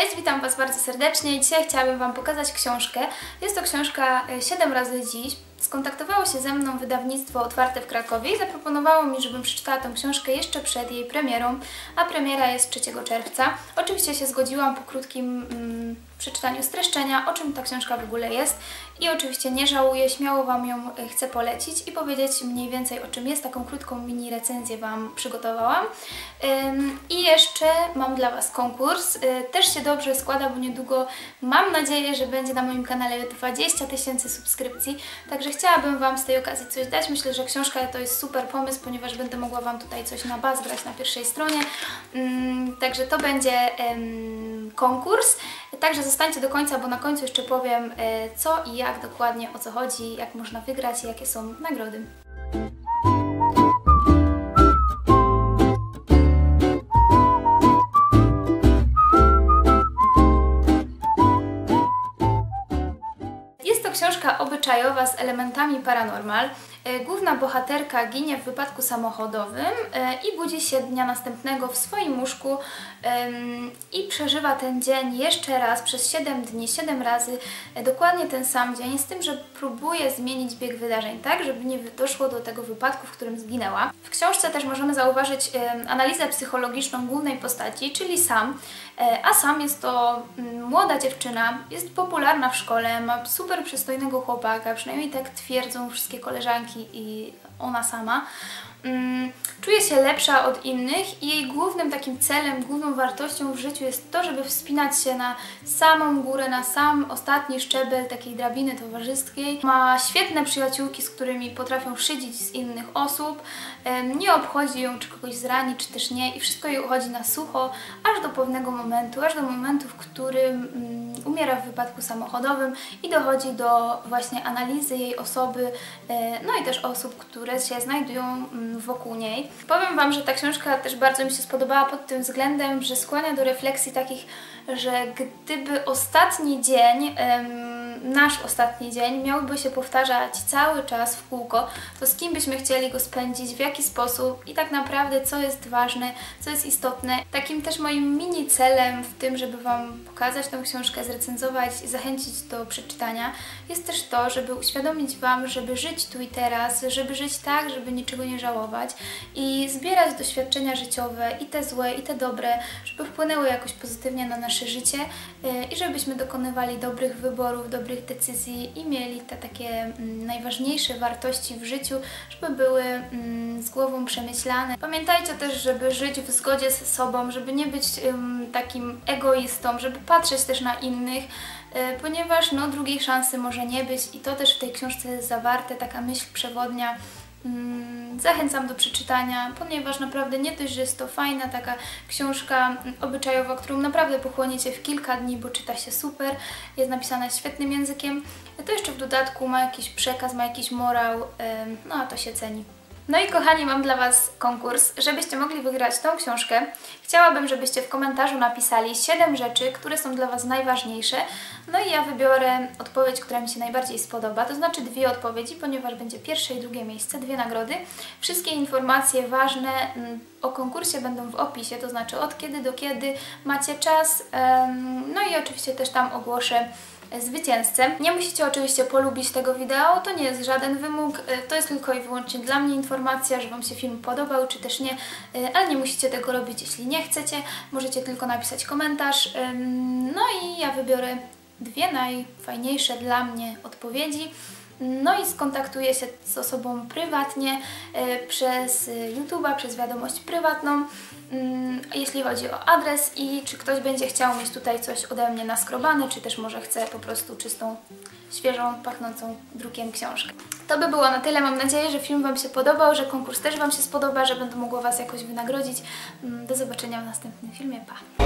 Cześć, witam Was bardzo serdecznie. Dzisiaj chciałabym Wam pokazać książkę. Jest to książka 7 razy dziś. Skontaktowało się ze mną wydawnictwo Otwarte w Krakowie i zaproponowało mi, żebym przeczytała tę książkę jeszcze przed jej premierą, a premiera jest 3 czerwca. Oczywiście się zgodziłam po krótkim mm, przeczytaniu streszczenia, o czym ta książka w ogóle jest i oczywiście nie żałuję, śmiało Wam ją e, chcę polecić i powiedzieć mniej więcej o czym jest. Taką krótką mini recenzję Wam przygotowałam. Ym, I jeszcze mam dla Was konkurs. Y, też się dobrze składa, bo niedługo mam nadzieję, że będzie na moim kanale 20 tysięcy subskrypcji, także chciałabym Wam z tej okazji coś dać. Myślę, że książka to jest super pomysł, ponieważ będę mogła Wam tutaj coś na baz grać na pierwszej stronie. Ym, Także to będzie konkurs. Także zostańcie do końca, bo na końcu jeszcze powiem y, co i jak dokładnie, o co chodzi, jak można wygrać i jakie są nagrody. Książka obyczajowa z elementami paranormal. E, Główna bohaterka ginie w wypadku samochodowym e, i budzi się dnia następnego w swoim łóżku i przeżywa ten dzień jeszcze raz przez 7 dni, 7 razy, e, dokładnie ten sam dzień, z tym, że próbuje zmienić bieg wydarzeń tak, żeby nie doszło do tego wypadku, w którym zginęła. W książce też możemy zauważyć analizę psychologiczną głównej postaci, czyli Sam, a Sam jest to młoda dziewczyna, jest popularna w szkole, ma super przystojnego chłopaka, przynajmniej tak twierdzą wszystkie koleżanki i ona sama. Mm, Czuje się lepsza od innych i jej głównym takim celem, główną wartością w życiu jest to, żeby wspinać się na samą górę, na sam ostatni szczebel takiej drabiny towarzyskiej. Ma świetne przyjaciółki, z którymi potrafią szydzić z innych osób. Nie obchodzi ją, czy kogoś zrani, czy też nie i wszystko jej uchodzi na sucho, aż do pewnego momentu, aż do momentu, w którym mm, umiera w wypadku samochodowym i dochodzi do właśnie analizy jej osoby, e, no i też osób, które się znajdują mm, wokół niej. Powiem Wam, że ta książka też bardzo mi się spodobała pod tym względem, że skłania do refleksji takich, że gdyby ostatni dzień, nasz ostatni dzień miałby się powtarzać cały czas w kółko, to z kim byśmy chcieli go spędzić, w jaki sposób i tak naprawdę co jest ważne, co jest istotne. Takim też moim mini celem w tym, żeby Wam pokazać tę książkę, zrecenzować i zachęcić do przeczytania, jest też to, żeby uświadomić Wam, żeby żyć tu i teraz, żeby żyć tak, żeby niczego nie żałować i zbierać doświadczenia życiowe, i te złe, i te dobre, żeby wpłynęły jakoś pozytywnie na nasze życie yy, i żebyśmy dokonywali dobrych wyborów, dobrych decyzji i mieli te takie mm, najważniejsze wartości w życiu, żeby były mm, z głową przemyślane. Pamiętajcie też, żeby żyć w zgodzie ze sobą, żeby nie być takim egoistą, żeby patrzeć też na innych, y, ponieważ no, drugiej szansy może nie być i to też w tej książce jest zawarte, taka myśl przewodnia. Mm, Zachęcam do przeczytania, ponieważ naprawdę nie dość, że jest to fajna taka książka obyczajowa, którą naprawdę pochłoniecie w kilka dni, bo czyta się super, jest napisana świetnym językiem, to jeszcze w dodatku ma jakiś przekaz, ma jakiś morał, no a to się ceni. No i kochani, mam dla Was konkurs, żebyście mogli wygrać tą książkę. Chciałabym, żebyście w komentarzu napisali 7 rzeczy, które są dla Was najważniejsze. No i ja wybiorę odpowiedź, która mi się najbardziej spodoba, to znaczy dwie odpowiedzi, ponieważ będzie pierwsze i drugie miejsce, dwie nagrody. Wszystkie informacje ważne mm, o konkursie będą w opisie, to znaczy od kiedy do kiedy macie czas. No i oczywiście też tam ogłoszę zwycięzcę. Nie musicie oczywiście polubić tego wideo, to nie jest żaden wymóg, y, to jest tylko i wyłącznie dla mnie informacja, że Wam się film podobał, czy też nie, y, ale nie musicie tego robić, jeśli nie chcecie. Możecie tylko napisać komentarz. No i ja wybiorę dwie najfajniejsze dla mnie odpowiedzi. No i skontaktuję się z osobą prywatnie y, przez YouTube'a, przez wiadomość prywatną, mm, jeśli chodzi o adres i czy ktoś będzie chciał mieć tutaj coś ode mnie naskrobane, czy też może chce po prostu czystą, świeżą, pachnącą drukiem książkę. To by było na tyle. Mam nadzieję, że film Wam się podobał, że konkurs też Wam się spodoba, że będę mogła Was jakoś wynagrodzić. Mm, Do zobaczenia w następnym filmie. Pa!